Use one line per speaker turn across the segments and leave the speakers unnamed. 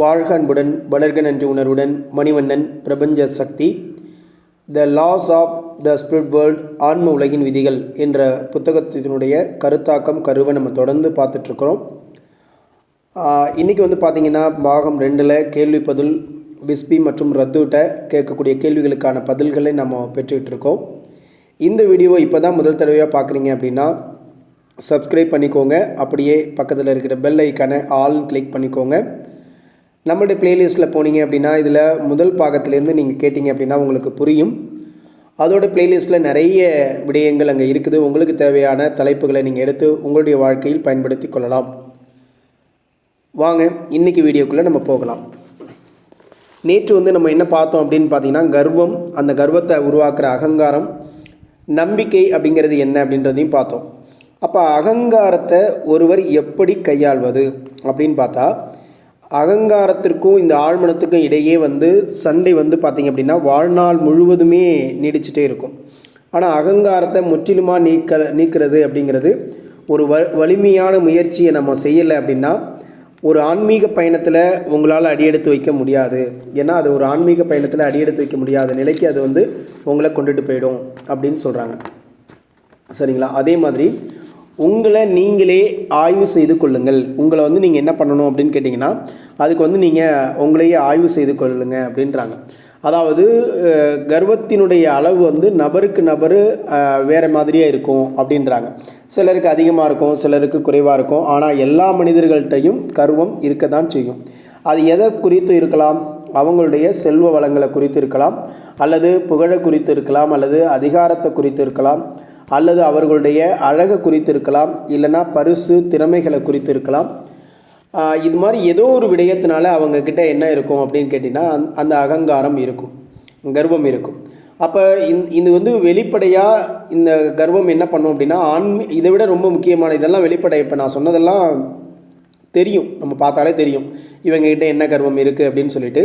வாழ்க அன்புடன் வளர்க நன்றி உணர்வுடன் மணிவண்ணன் பிரபஞ்ச சக்தி the laws of the spirit world ஆன்ம உலகின் விதிகள் என்ற புத்தகத்தினுடைய கருத்தாக்கம் கருவை நம்ம தொடர்ந்து பார்த்துட்ருக்குறோம். இன்றைக்கி வந்து பார்த்திங்கன்னா பாகம் ரெண்டில் கேள்வி பதில் பிஸ்பி மற்றும் ரத்துட்ட கேட்கக்கூடிய கேள்விகளுக்கான பதில்களை நம்ம பெற்றுக்கிட்டு இருக்கோம் இந்த வீடியோவை இப்போ தான் முதல் தடவையாக பார்க்குறீங்க அப்படின்னா சப்ஸ்கிரைப் பண்ணிக்கோங்க. அப்படியே பக்கத்தில் இருக்கிற பெல் ஐக்கானை ஆல்னு கிளிக் பண்ணிக்கோங்க. நம்மளுடைய பிளேலிஸ்ட்டில் போனீங்க அப்படின்னா இதில் முதல் பாகத்திலேருந்து நீங்கள் கேட்டிங்க அப்படின்னா உங்களுக்கு புரியும். அதோட பிளேலிஸ்ட்டில் நிறைய விடயங்கள் அங்கே இருக்குது. உங்களுக்கு தேவையான தலைப்புகளை நீங்கள் எடுத்து உங்களுடைய வாழ்க்கையில் பயன்படுத்தி கொள்ளலாம். வாங்க இன்றைக்கி வீடியோக்குள்ளே நம்ம போகலாம். நேற்று வந்து நம்ம என்ன பார்த்தோம் அப்படின்னு பார்த்தீங்கன்னா கர்வம் அந்த கர்வத்தை உருவாக்குற அகங்காரம் நம்பிக்கை அப்படிங்கிறது என்ன அப்படின்றதையும் பார்த்தோம். அப்போ அகங்காரத்தை ஒருவர் எப்படி கையாள்வது அப்படின்னு பார்த்தா அகங்காரத்திற்கும் இந்த ஆழ்மனத்துக்கும் இடையே வந்து சண்டை வந்து பார்த்திங்க அப்படின்னா வாழ்நாள் முழுவதுமே நீடிச்சிட்டே இருக்கும். ஆனால் அகங்காரத்தை முற்றிலுமாக நீக்க நீக்கிறது அப்படிங்கிறது ஒரு வ வலிமையான முயற்சியை நம்ம செய்யலை அப்படின்னா ஒரு ஆன்மீக பயணத்தில் உங்களால் அடியெடுத்து வைக்க முடியாது. ஏன்னா அது ஒரு ஆன்மீக பயணத்தில் அடியெடுத்து வைக்க முடியாத நிலைக்கு அது வந்து உங்களை கொண்டுட்டு போயிடும் அப்படின்னு சொல்கிறாங்க சரிங்களா? அதே மாதிரி உங்களை நீங்களே ஆய்வு செய்து கொள்ளுங்கள். உங்களை வந்து நீங்கள் என்ன பண்ணணும் அப்படின்னு கேட்டிங்கன்னா அதுக்கு வந்து நீங்கள் உங்களையே ஆய்வு செய்து கொள்ளுங்க அப்படின்றாங்க. அதாவது கர்வத்தினுடைய அளவு வந்து நபருக்கு நபர் வேறு மாதிரியாக இருக்கும் அப்படின்றாங்க. சிலருக்கு அதிகமாக இருக்கும் சிலருக்கு குறைவாக இருக்கும். ஆனால் எல்லா மனிதர்கள்ட்டையும் கர்வம் இருக்க தான் செய்யும். அது எதை குறித்து இருக்கலாம். அவங்களுடைய செல்வ வளங்களை குறித்து இருக்கலாம். அல்லது புகழை குறித்து இருக்கலாம். அல்லது அதிகாரத்தை குறித்து இருக்கலாம். அல்லது அவர்களுடைய அழகை குறித்து இருக்கலாம் இல்லைனா பரிசு திறமைகளை குறித்து இருக்கலாம் இது மாதிரி ஏதோ ஒரு விடயத்தினால அவங்கக்கிட்ட என்ன இருக்கும் அப்படின்னு கேட்டிங்கன்னா அந்த அகங்காரம் இருக்கும் கர்வம் இருக்கும். அப்போ இந் இது வந்து வெளிப்படையாக இந்த கர்வம் என்ன பண்ணும் அப்படின்னா ஆன்மீ இதை விட ரொம்ப முக்கியமான இதெல்லாம் வெளிப்படை. இப்போ நான் சொன்னதெல்லாம் தெரியும் நம்ம பார்த்தாலே தெரியும் இவங்ககிட்ட என்ன கர்வம் இருக்குது அப்படின்னு சொல்லிட்டு.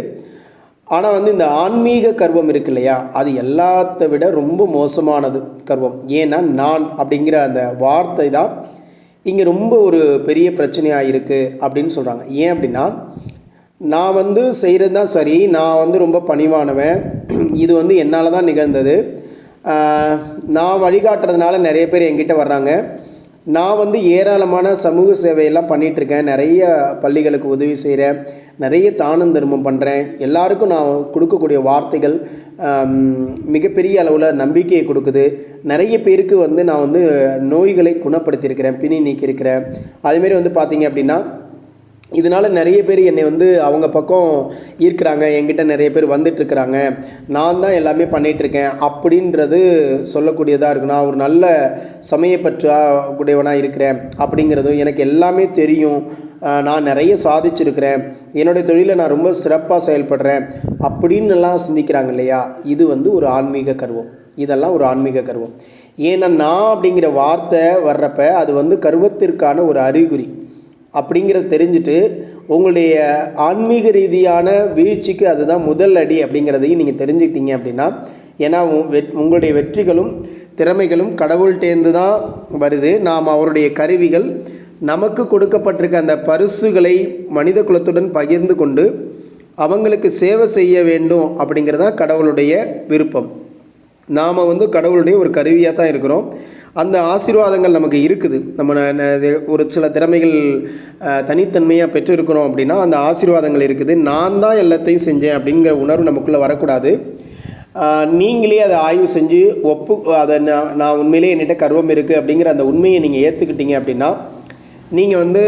ஆனால் வந்து இந்த ஆன்மீக கர்வம் இருக்கு இல்லையா அது எல்லாத்த விட ரொம்ப மோசமானது கர்வம். ஏன்னா நான் அப்படிங்கிற அந்த வார்த்தை தான் இங்கே ரொம்ப ஒரு பெரிய பிரச்சனையாக இருக்குது அப்படின்னு சொல்கிறாங்க ஏன் அப்படின்னா நான் வந்து செய்கிறது தான் சரி நான் வந்து ரொம்ப பணிவானவன். இது வந்து என்னால் தான் நிகழ்ந்தது. நான் வழிகாட்டுறதுனால நிறைய பேர் என்கிட்ட வர்றாங்க. நான் வந்து ஏராளமான சமூக சேவையெல்லாம் பண்ணிகிட்ருக்கேன் நிறைய பள்ளிகளுக்கு உதவி செய்கிறேன். நிறைய தானம் தர்மம் பண்ணுறேன் எல்லாருக்கும் நான் கொடுக்கக்கூடிய வார்த்தைகள் மிகப்பெரிய அளவில் நம்பிக்கையை கொடுக்குது. நிறைய பேருக்கு வந்து நான் வந்து நோய்களை குணப்படுத்தியிருக்கிறேன் பிணி நீக்கியிருக்கிறேன். அதுமாரி வந்து பார்த்திங்க அப்படின்னா இதனால் நிறைய பேர் என்னை வந்து அவங்க பக்கம் ஈர்க்கிறாங்க என்கிட்ட நிறைய பேர் வந்துட்டுருக்குறாங்க. நான் தான் எல்லாமே பண்ணிகிட்ருக்கேன் அப்படின்றது சொல்லக்கூடியதாக இருக்கும் நான் ஒரு நல்ல சமயப்பற்றா கூடியவனாக இருக்கிறேன் அப்படிங்கிறதும் எனக்கு எல்லாமே தெரியும். நான் நிறைய சாதிச்சிருக்கிறேன். என்னுடைய தொழிலை நான் ரொம்ப சிறப்பாக செயல்படுறேன் அப்படின்னுலாம் சிந்திக்கிறாங்க இல்லையா? இது வந்து ஒரு ஆன்மீக கருவம். இதெல்லாம் ஒரு ஆன்மீக கருவம். ஏன்னா நான் அப்படிங்கிற வார்த்தை வர்றப்ப அது வந்து கருவத்திற்கான ஒரு அறிகுறி. அப்படிங்கிறத தெரிஞ்சுட்டு உங்களுடைய ஆன்மீக ரீதியான வீழ்ச்சிக்கு அதுதான் முதல் அடி அப்படிங்கிறதையும் நீங்கள் தெரிஞ்சுக்கிட்டீங்க அப்படின்னா ஏன்னா உங்களுடைய வெற்றிகளும் திறமைகளும் கடவுள்கிட்டேருந்து தான் வருது. நாம் அவருடைய கருவிகள் நமக்கு கொடுக்கப்பட்டிருக்க அந்த பரிசுகளை மனித குலத்துடன் பகிர்ந்து கொண்டு அவங்களுக்கு சேவை செய்ய வேண்டும் அப்படிங்கிறது தான் கடவுளுடைய விருப்பம். நாம் வந்து கடவுளுடைய ஒரு கருவியாக தான் இருக்கிறோம். அந்த ஆசீர்வாதங்கள் நமக்கு இருக்குது. நம்ம ஒரு சில திறமைகள் தனித்தன்மையாக பெற்றிருக்கணும் அப்படின்னா அந்த ஆசீர்வாதங்கள் இருக்குது. நான் தான் எல்லாத்தையும் செஞ்சேன் அப்படிங்கிற உணர்வு நமக்குள்ளே வரக்கூடாது. நீங்களே அதை ஆய்வு செஞ்சு ஒப்பு அதை நான் நான் உண்மையிலே என்கிட்ட கர்வம் இருக்குது அப்படிங்கிற அந்த உண்மையை நீங்கள் ஏற்றுக்கிட்டீங்க அப்படின்னா நீங்கள் வந்து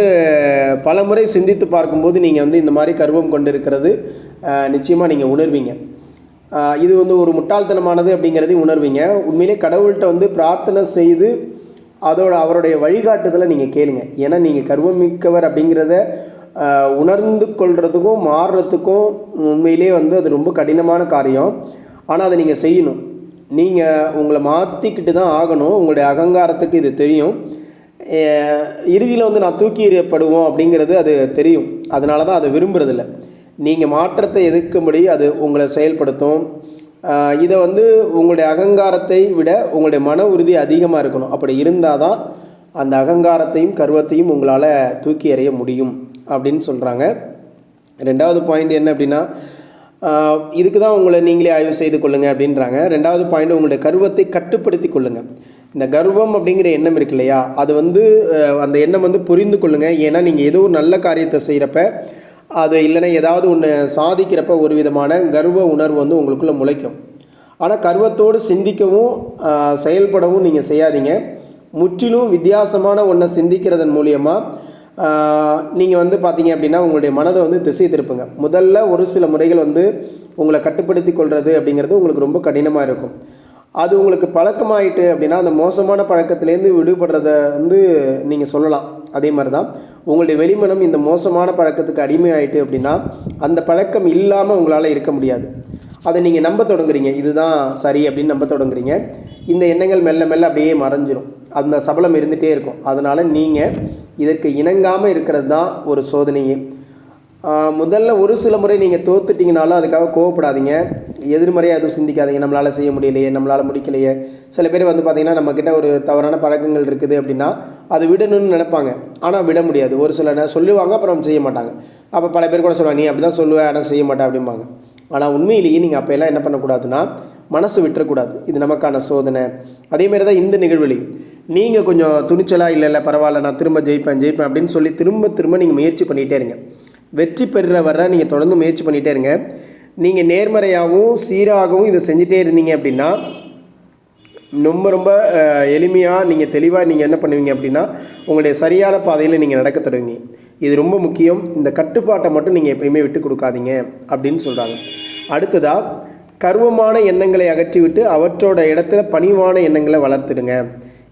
பல முறை சிந்தித்து பார்க்கும்போது நீங்கள் வந்து இந்த மாதிரி கர்வம் கொண்டு இருக்கிறது நிச்சயமாக நீங்கள் உணர்வீங்க. இது வந்து ஒரு முட்டாள்தனமானது அப்படிங்கிறதையும் உணர்வீங்க. உண்மையிலே கடவுள்கிட்ட வந்து பிரார்த்தனை செய்து அதோட அவருடைய வழிகாட்டுதலை நீங்கள் கேளுங்க. ஏன்னா நீங்கள் கர்வம் மிக்கவர் அப்படிங்கிறத உணர்ந்து கொள்கிறதுக்கும் மாறுறதுக்கும் உண்மையிலே வந்து அது ரொம்ப கடினமான காரியம். ஆனால் அதை நீங்கள் செய்யணும். நீங்கள் உங்களை மாற்றிக்கிட்டு தான் ஆகணும். உங்களுடைய அகங்காரத்துக்கு இது தெரியும். இறுதியில் வந்து நான் தூக்கி எறியப்படுவோம் அப்படிங்கிறது அது தெரியும். அதனால தான் அதை விரும்புகிறதில்ல நீங்கள் மாற்றத்தை எதிர்க்கும்படி அது உங்களை செயல்படுத்தும். இதை வந்து உங்களுடைய அகங்காரத்தை விட உங்களுடைய மன உறுதி அதிகமாக இருக்கணும். அப்படி இருந்தால் தான் அந்த அகங்காரத்தையும் கருவத்தையும் உங்களால் தூக்கி எறிய முடியும் அப்படின்னு சொல்கிறாங்க ரெண்டாவது பாயிண்ட் என்ன அப்படின்னா இதுக்கு தான் உங்களை நீங்களே ஆய்வு செய்து கொள்ளுங்கள் அப்படின்றாங்க. ரெண்டாவது பாயிண்ட் உங்களுடைய கர்வத்தை கட்டுப்படுத்தி கொள்ளுங்கள் இந்த கர்வம் அப்படிங்கிற எண்ணம் இருக்கு இல்லையா? அது வந்து அந்த எண்ணம் வந்து புரிந்து கொள்ளுங்கள் ஏன்னா நீங்கள் ஏதோ ஒரு நல்ல காரியத்தை செய்கிறப்ப அது இல்லைன்னா ஏதாவது ஒன்று சாதிக்கிறப்ப ஒரு விதமான கர்வ உணர்வு வந்து உங்களுக்குள்ளே முளைக்கும். ஆனால் கர்வத்தோடு சிந்திக்கவும் செயல்படவும் நீங்கள் செய்யாதீங்க. முற்றிலும் வித்தியாசமான ஒன்றை சிந்திக்கிறதன் மூலியமாக நீங்கள் வந்து பார்த்தீங்க அப்படின்னா உங்களுடைய மனதை வந்து திசை திருப்புங்க. முதல்ல ஒரு சில முறைகள் வந்து உங்களை கட்டுப்படுத்தி கொள்வது அப்படிங்கிறது உங்களுக்கு ரொம்ப கடினமாக இருக்கும். அது உங்களுக்கு பழக்கமாயிட்டு அப்படின்னா அந்த மோசமான பழக்கத்துலேருந்து விடுபடுறத வந்து நீங்கள் சொல்லலாம். அதே மாதிரி தான் உங்களுடைய வெளிமனம் இந்த மோசமான பழக்கத்துக்கு அடிமையாயிட்டு அப்படின்னா அந்த பழக்கம் இல்லாமல் உங்களால் இருக்க முடியாது. அதை நீங்கள் நம்ப தொடங்குறீங்க. இதுதான் சரி அப்படின்னு நம்ப தொடங்குறீங்க. இந்த எண்ணங்கள் மெல்ல மெல்ல அப்படியே மறைஞ்சிரும். அந்த சபலம் இருந்துகிட்டே இருக்கும். அதனால் நீங்கள் இதற்கு இணங்காமல் இருக்கிறது தான் ஒரு சோதனையே. முதல்ல ஒரு சில முறை நீங்கள் தோத்துட்டிங்கனாலும் அதுக்காக கோவப்படாதீங்க. எதிர்மறையாக எதுவும் சிந்திக்காதீங்க. நம்மளால் செய்ய முடியலையே நம்மளால் முடிக்கலையே. சில பேர் வந்து பார்த்திங்கன்னா நம்மக்கிட்ட ஒரு தவறான பழக்கங்கள் இருக்குது அப்படின்னா அது விடணும்னு நினைப்பாங்க. ஆனால் விட முடியாது. ஒரு சில சொல்லுவாங்க அப்புறம் செய்ய மாட்டாங்க. அப்போ பல பேர் கூட சொல்லுவாங்க நீ அப்படி தான் சொல்லுவேன் ஆனால் செய்ய மாட்டேன் அப்படிம்பாங்க. ஆனால் உண்மையிலேயே நீங்கள் அப்போ எல்லாம் என்ன பண்ணக்கூடாதுன்னா மனசு விட்டுறக்கூடாது. இது நமக்கான சோதனை. அதேமாரி தான் இந்த நிகழ்வுலையும். நீங்கள் கொஞ்சம் துணிச்சலாக இல்லை இல்லை பரவாயில்ல நான் திரும்ப ஜெயிப்பேன் ஜெயிப்பேன் அப்படின்னு சொல்லி திரும்ப திரும்ப நீங்கள் முயற்சி பண்ணிகிட்டே இருங்க. வெற்றி பெறுற வர நீங்கள் தொடர்ந்து முயற்சி பண்ணிகிட்டே இருங்க. நீங்கள் நேர்மறையாகவும் சீராகவும் இதை செஞ்சுட்டே இருந்தீங்க அப்படின்னா ரொம்ப ரொம்ப எளிமையாக நீங்கள் தெளிவாக நீங்கள் என்ன பண்ணுவீங்க அப்படின்னா உங்களுடைய சரியான பாதையில் நீங்கள் நடக்க தொடங்குவீங்க. இது ரொம்ப முக்கியம். இந்த கட்டுப்பாட்டை மட்டும் நீங்கள் எப்பயுமே விட்டு கொடுக்காதீங்க அப்படின்னு சொல்கிறாங்க அடுத்ததாக கர்வமான எண்ணங்களை அகற்றிவிட்டு அவற்றோட இடத்துல பணிவான எண்ணங்களை வளர்த்துடுங்க.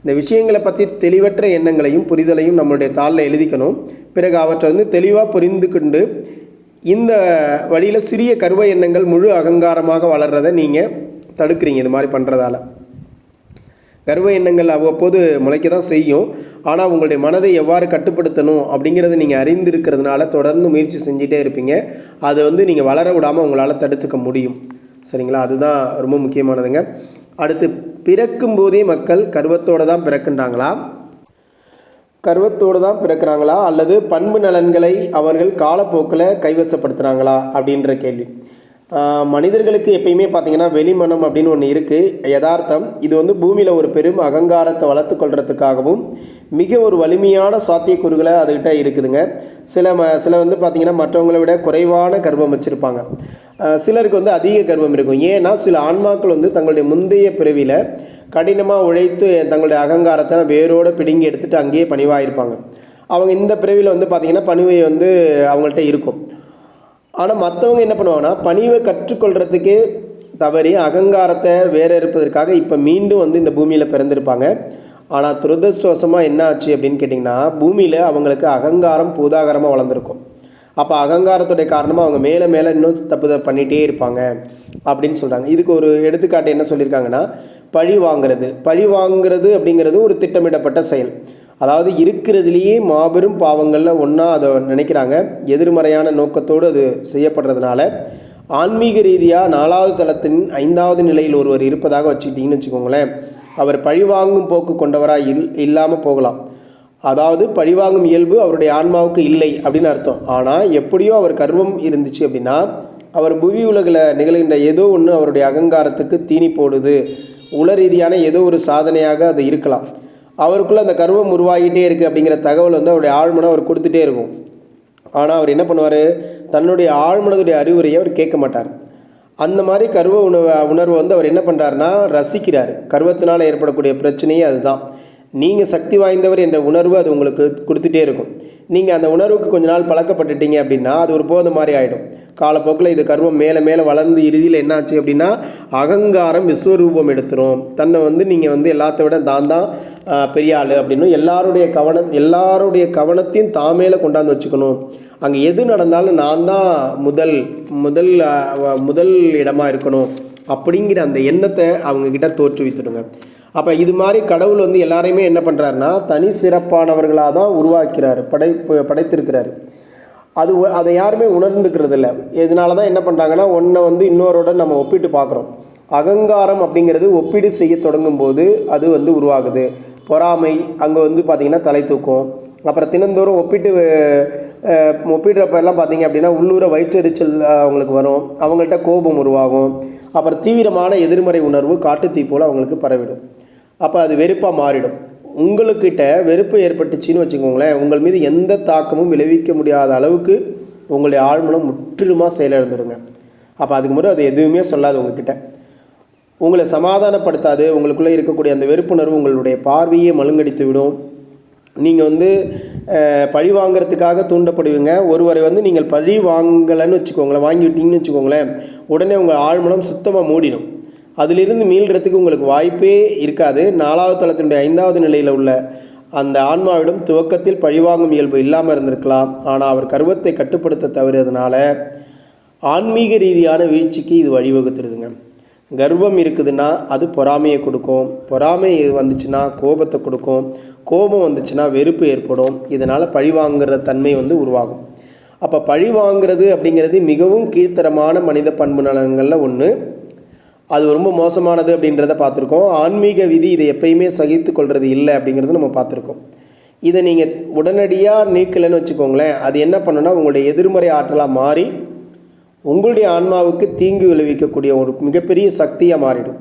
இந்த விஷயங்களை பற்றி தெளிவற்ற எண்ணங்களையும் புரிதலையும் நம்மளுடைய தாளில் எழுதிக்கணும். பிறகு அவற்றை வந்து தெளிவாக புரிந்து கொண்டு இந்த வழியில் சிறிய கர்வ எண்ணங்கள் முழு அகங்காரமாக வளர்றதை நீங்கள் தடுக்கிறீங்க இது மாதிரி பண்ணுறதால கர்வ எண்ணங்கள் அவ்வப்போது முளைக்க தான் செய்யும். ஆனால் உங்களுடைய மனதை எவ்வாறு கட்டுப்படுத்தணும் அப்படிங்கிறத நீங்கள் அறிந்திருக்கிறதுனால தொடர்ந்து முயற்சி செஞ்சுட்டே இருப்பீங்க. அதை வந்து நீங்கள் வளர விடாமல் உங்களால் தடுத்துக்க முடியும். சரிங்களா? அதுதான் ரொம்ப முக்கியமானதுங்க. அடுத்து பிறக்கும் போதே மக்கள் கர்வத்தோடு தான் பிறக்குன்றாங்களா? கர்வத்தோடு தான் பிறக்கிறாங்களா? அல்லது பண்பு நலன்களை அவர்கள் காலப்போக்கில் கைவசப்படுத்துகிறாங்களா? அப்படின்ற கேள்வி. மனிதர்களுக்கு எப்பயுமே பார்த்தீங்கன்னா வெளிமனம் அப்படின்னு ஒன்று இருக்குது யதார்த்தம் இது வந்து பூமியில் ஒரு பெரும் அகங்காரத்தை வளர்த்து கொள்கிறதுக்காகவும் மிக ஒரு வலிமையான சாத்தியக்கூறுகளை அதுகிட்ட இருக்குதுங்க. சில ம சில வந்து பார்த்திங்கன்னா மற்றவங்களை விட குறைவான கர்வம் வச்சுருப்பாங்க. சிலருக்கு வந்து அதிக கர்வம் இருக்கும். ஏன்னா சில ஆன்மாக்கள் வந்து தங்களுடைய முந்தைய பிறவியில் கடினமாக உழைத்து தங்களுடைய அகங்காரத்தை வேரோடு பிடுங்கி எடுத்துகிட்டு அங்கேயே பணிவாக இருப்பாங்க அவங்க இந்த பிறவியில் வந்து பார்த்திங்கன்னா பணிவை வந்து அவங்கள்ட்ட இருக்கும். ஆனால் மற்றவங்க என்ன பண்ணுவாங்கன்னா பணிவை கற்றுக்கொள்கிறதுக்கே தவறி அகங்காரத்தை வேற இருப்பதற்காக இப்போ மீண்டும் வந்து இந்த பூமியில் பிறந்திருப்பாங்க. ஆனால் துரதிருஷ்டவசமாக என்ன ஆச்சு அப்படின்னு கேட்டிங்கன்னா பூமியில் அவங்களுக்கு அகங்காரம் பூதாகரமாக வளர்ந்துருக்கும். அப்போ அகங்காரத்துடைய காரணமாக அவங்க மேலே மேலே இன்னும் தப்புதல் பண்ணிகிட்டே இருப்பாங்க அப்படின்னு சொல்கிறாங்க இதுக்கு ஒரு எடுத்துக்காட்டு என்ன சொல்லியிருக்காங்கன்னா பழி வாங்கிறது. பழி வாங்குறது அப்படிங்கிறது ஒரு திட்டமிடப்பட்ட செயல். அதாவது இருக்கிறதுலேயே மாபெரும் பாவங்களில் ஒன்றா அதை நினைக்கிறாங்க. எதிர்மறையான நோக்கத்தோடு அது செய்யப்படுறதுனால ஆன்மீக ரீதியாக நாலாவது தளத்தின் ஐந்தாவது நிலையில் ஒருவர் இருப்பதாக வச்சுக்கிட்டிங்கன்னு வச்சுக்கோங்களேன். அவர் பழிவாங்கும் போக்கு கொண்டவராக இல் இல்லாமல் போகலாம். அதாவது பழிவாங்கும் இயல்பு அவருடைய ஆன்மாவுக்கு இல்லை அப்படின்னு அர்த்தம். ஆனால் எப்படியோ அவர் கர்வம் இருந்துச்சு அப்படின்னா அவர் புவி உலகில் நிகழ்கின்ற ஏதோ ஒன்று அவருடைய அகங்காரத்துக்கு தீனி போடுது. உள ரீதியான ஏதோ ஒரு சாதனையாக அது இருக்கலாம். அவருக்குள்ள அந்த கர்வம் உருவாகிட்டே இருக்குது அப்படிங்கிற தகவல் வந்து அவருடைய ஆழ்மனை அவர் கொடுத்துட்டே இருக்கும். ஆனால் அவர் என்ன பண்ணுவார்? தன்னுடைய ஆழ்மனதுடைய அறிவுரையை அவர் கேட்க மாட்டார். அந்த மாதிரி கர்வ உணவு உணர்வு வந்து அவர் என்ன பண்ணுறாருனா ரசிக்கிறார். கர்வத்தினால் ஏற்படக்கூடிய பிரச்சனையே அதுதான். நீங்கள் சக்தி வாய்ந்தவர் என்ற உணர்வு அது உங்களுக்கு கொடுத்துட்டே இருக்கும். நீங்கள் அந்த உணர்வுக்கு கொஞ்ச நாள் பழக்கப்பட்டுட்டீங்க அப்படின்னா அது ஒரு போதை மாதிரி ஆகிடும் காலப்போக்கில் இது கர்வம் மேலே மேலே வளர்ந்து இறுதியில் என்னாச்சு அப்படின்னா அகங்காரம் விஸ்வரூபம் எடுத்துரும். தன்னை வந்து நீங்கள் வந்து எல்லாத்த விட தான் தான் பெரிய ஆள் அப்படின்னு எல்லாருடைய கவனம் எல்லாருடைய கவனத்தையும் தான் மேலே கொண்டாந்து வச்சுக்கணும். அங்கே எது நடந்தாலும் நான் தான் முதல் முதல் முதல் இடமாக இருக்கணும் அப்படிங்கிற அந்த எண்ணத்தை அவங்கக்கிட்ட தோற்றுவித்துடுங்க. அப்போ இது மாதிரி கடவுள் வந்து எல்லாரையுமே என்ன பண்ணுறாருன்னா தனி சிறப்பானவர்களாக தான் உருவாக்கிறாரு படை படைத்திருக்கிறாரு. அது அதை யாருமே உணர்ந்துக்கிறது இல்லை இதனால தான் என்ன பண்ணுறாங்கன்னா ஒன்றை வந்து இன்னொரோட நம்ம ஒப்பிட்டு பார்க்குறோம். அகங்காரம் அப்படிங்கிறது ஒப்பீடு செய்ய தொடங்கும் போது அது வந்து உருவாகுது. பொறாமை அங்கே வந்து பார்த்திங்கன்னா தலை தூக்கும். அப்புறம் தினந்தோறும் ஒப்பிட்டு ஒப்பிடுறப்பெல்லாம் ஒப்பிடுறப்ப எல்லாம் பார்த்தீங்க அப்படின்னா உள்ளூர வயிற்றெரிச்சல் அவங்களுக்கு வரும். அவங்கள்ட்ட கோபம் உருவாகும். அப்புறம் தீவிரமான எதிர்மறை உணர்வு காட்டுத்தீ போல் அவங்களுக்கு பரவிடும். அப்போ அது வெறுப்பாக மாறிடும். உங்களுக்கிட்ட வெறுப்பு ஏற்பட்டுச்சின்னு வச்சுக்கோங்களேன் உங்கள் மீது எந்த தாக்கமும் விளைவிக்க முடியாத அளவுக்கு உங்களுடைய ஆழ்மனம் முற்றிலுமாக செயலிழந்துடுங்க அப்போ அதுக்கு முறை அது எதுவுமே சொல்லாது உங்ககிட்ட. உங்களை சமாதானப்படுத்தாது உங்களுக்குள்ளே இருக்கக்கூடிய அந்த வெறுப்புணர்வு உங்களுடைய பார்வையை மழுங்கடித்து விடும் நீங்கள் வந்து பழி வாங்குறதுக்காக தூண்டப்படுவீங்க. ஒருவரை வந்து நீங்கள் பழி வாங்கலைன்னு வச்சுக்கோங்களேன் வாங்கி விட்டீங்கன்னு வச்சுக்கோங்களேன் உடனே உங்கள் ஆழ்மனம் சுத்தமாக மூடிடும். அதிலிருந்து மீள்கிறதுக்கு உங்களுக்கு வாய்ப்பே இருக்காது. நாலாவது தளத்தினுடைய ஐந்தாவது நிலையில் உள்ள அந்த ஆன்மாவிடம் துவக்கத்தில் பழிவாங்கும் இயல்பு இல்லாமல் இருந்திருக்கலாம். ஆனால் அவர் கர்வத்தை கட்டுப்படுத்த தவறியதுனால ஆன்மீக ரீதியான வீழ்ச்சிக்கு இது வழிவகுத்துருதுங்க. கர்வம் இருக்குதுன்னா அது பொறாமையை கொடுக்கும். பொறாமை வந்துச்சுன்னா கோபத்தை கொடுக்கும். கோபம் வந்துச்சுன்னா வெறுப்பு ஏற்படும். இதனால் பழிவாங்கிற தன்மை வந்து உருவாகும். அப்போ பழி வாங்கிறது அப்படிங்கிறது மிகவும் கீழ்த்தரமான மனித பண்பு நலன்களில் ஒன்று அது ரொம்ப மோசமானது அப்படின்றத பார்த்துருக்கோம். ஆன்மீக விதி இதை எப்பயுமே சகித்து கொள்வது இல்லை அப்படிங்கிறது நம்ம பார்த்துருக்கோம். இதை நீங்கள் உடனடியாக நீக்கலைன்னு வச்சுக்கோங்களேன். அது என்ன பண்ணுன்னா உங்களுடைய எதிர்மறை ஆற்றலாக மாறி உங்களுடைய ஆன்மாவுக்கு தீங்கு விளைவிக்கக்கூடிய ஒரு மிகப்பெரிய சக்தியாக மாறிடும்.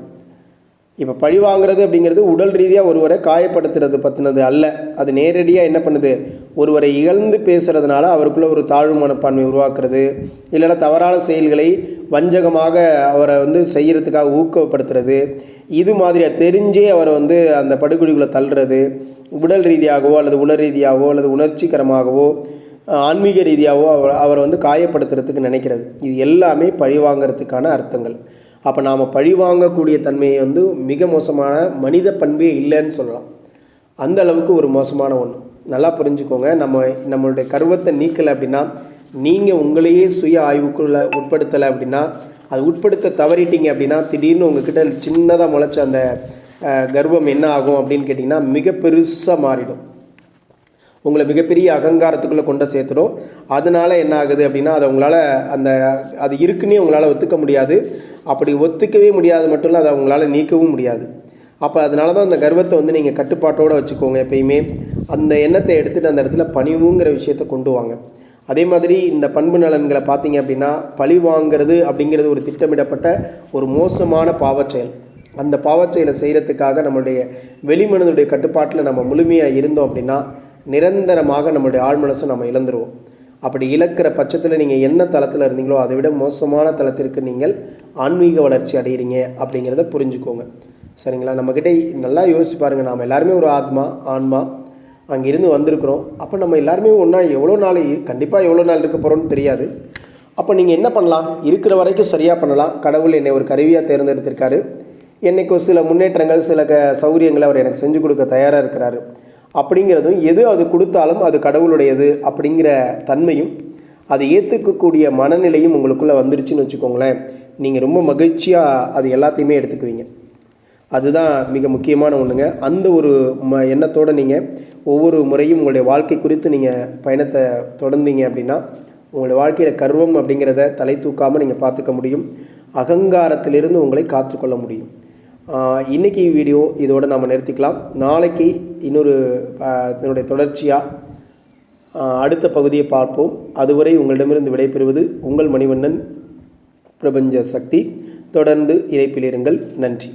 இப்போ பழி வாங்குறது அப்படிங்கிறது உடல் ரீதியாக ஒருவரை காயப்படுத்துறது பற்றினது அல்ல. அது நேரடியாக என்ன பண்ணுது? ஒருவரை இகழ்ந்து பேசுகிறதுனால அவருக்குள்ளே ஒரு தாழ்வு மனப்பான்மை உருவாக்குறது இல்லைன்னா தவறான செயல்களை வஞ்சகமாக அவரை வந்து செய்கிறதுக்காக ஊக்கப்படுத்துறது இது மாதிரியாக தெரிஞ்சே அவரை வந்து அந்த படுகொலிக்குள்ளே தள்ளுறது உடல் ரீதியாகவோ அல்லது உள ரீதியாகவோ அல்லது உணர்ச்சிகரமாகவோ ஆன்மீக ரீதியாகவோ அவர் அவரை வந்து காயப்படுத்துறதுக்கு நினைக்கிறது. இது எல்லாமே பழி வாங்குறதுக்கான அர்த்தங்கள். அப்போ நாம் பழி வாங்கக்கூடிய தன்மையை வந்து மிக மோசமான மனித பண்பே இல்லைன்னு சொல்லலாம். அந்த அளவுக்கு ஒரு மோசமான ஒன்று நல்லா புரிஞ்சுக்கோங்க. நம்ம நம்மளுடைய கர்வத்தை நீக்கலை அப்படின்னா நீங்கள் உங்களையே சுய ஆய்வுக்குள்ள உட்படுத்தலை அப்படின்னா அது உட்படுத்த தவறிட்டீங்க அப்படின்னா திடீர்னு உங்ககிட்ட சின்னதாக முளைச்ச அந்த கர்வம் என்ன ஆகும் அப்படின்னு கேட்டிங்கன்னா மிக பெருசாக மாறிடும். உங்களை மிகப்பெரிய அகங்காரத்துக்குள்ளே கொண்டு சேர்த்துடும். அதனால என்ன ஆகுது அப்படின்னா அதை உங்களால் அந்த அது இருக்குன்னே உங்களால் ஒத்துக்க முடியாது. அப்படி ஒத்துக்கவே முடியாது மட்டும் இல்லை அதை உங்களால் நீக்கவும் முடியாது. அப்போ அதனால தான் அந்த கர்வத்தை வந்து நீங்கள் கட்டுப்பாட்டோடு வச்சுக்கோங்க எப்பயுமே. அந்த எண்ணத்தை எடுத்துகிட்டு அந்த இடத்துல பணிவுங்கிற விஷயத்தை கொண்டு வாங்க. அதே மாதிரி இந்த பண்பு நலன்களை பார்த்தீங்க அப்படின்னா பழி வாங்கிறது அப்படிங்கிறது ஒரு திட்டமிடப்பட்ட ஒரு மோசமான பாவச்செயல். அந்த பாவச்செயலை செய்கிறதுக்காக நம்மளுடைய வெளிமனதுடைய கட்டுப்பாட்டில் நம்ம முழுமையாக இருந்தோம் அப்படின்னா நிரந்தரமாக நம்மளுடைய ஆழ்மனசை நம்ம இழந்துருவோம். அப்படி இழக்கிற பட்சத்தில் நீங்கள் என்ன தளத்தில் இருந்தீங்களோ அதை விட மோசமான தளத்திற்கு நீங்கள் ஆன்மீக வளர்ச்சி அடைகிறீங்க அப்படிங்கிறத புரிஞ்சுக்கோங்க. சரிங்களா? நம்மக்கிட்ட நல்லா யோசிச்சு பாருங்கள் நாம் எல்லாருமே ஒரு ஆத்மா ஆன்மா அங்கேருந்து வந்திருக்கிறோம். அப்போ நம்ம எல்லாருமே ஒன்றா எவ்வளோ நாள் கண்டிப்பாக எவ்வளோ நாள் இருக்க போகிறோம்னு தெரியாது. அப்போ நீங்கள் என்ன பண்ணலாம்? இருக்கிற வரைக்கும் சரியாக பண்ணலாம். கடவுள் என்னை ஒரு கருவியாக தேர்ந்தெடுத்திருக்காரு. என்னைக்கு சில முன்னேற்றங்கள் சில க சௌகரியங்களை அவர் எனக்கு செஞ்சு கொடுக்க தயாராக இருக்கிறாரு. அப்படிங்கிறதும் எது அது கொடுத்தாலும் அது கடவுளுடையது அப்படிங்கிற தன்மையும் அதை ஏற்றுக்கக்கூடிய மனநிலையும் உங்களுக்குள்ளே வந்துருச்சுன்னு வச்சுக்கோங்களேன். நீங்கள் ரொம்ப மகிழ்ச்சியாக அது எல்லாத்தையுமே எடுத்துக்குவீங்க. அதுதான் மிக முக்கியமான ஒன்றுங்க அந்த ஒரு ம எண்ணத்தோடு நீங்கள் ஒவ்வொரு முறையும் உங்களுடைய வாழ்க்கை குறித்து நீங்கள் பயணத்தை தொடர்ந்தீங்க அப்படின்னா உங்களுடைய வாழ்க்கையில் கர்வம் அப்படிங்கிறத தலை தூக்காமல் நீங்கள் பார்த்துக்க முடியும். அகங்காரத்திலிருந்து உங்களை காத்துக்கொள்ள முடியும். இன்றைக்கி வீடியோ இதோட நம்ம நிறுத்திக்கலாம். நாளைக்கு இன்னொரு இதனுடைய தொடர்ச்சியாக அடுத்த பகுதியை பார்ப்போம். அதுவரை உங்களிடமிருந்து விடைபெறுவது உங்கள் மணிவண்ணன் பிரபஞ்ச சக்தி. தொடர்ந்து இணைப்பில் இருங்கள். நன்றி.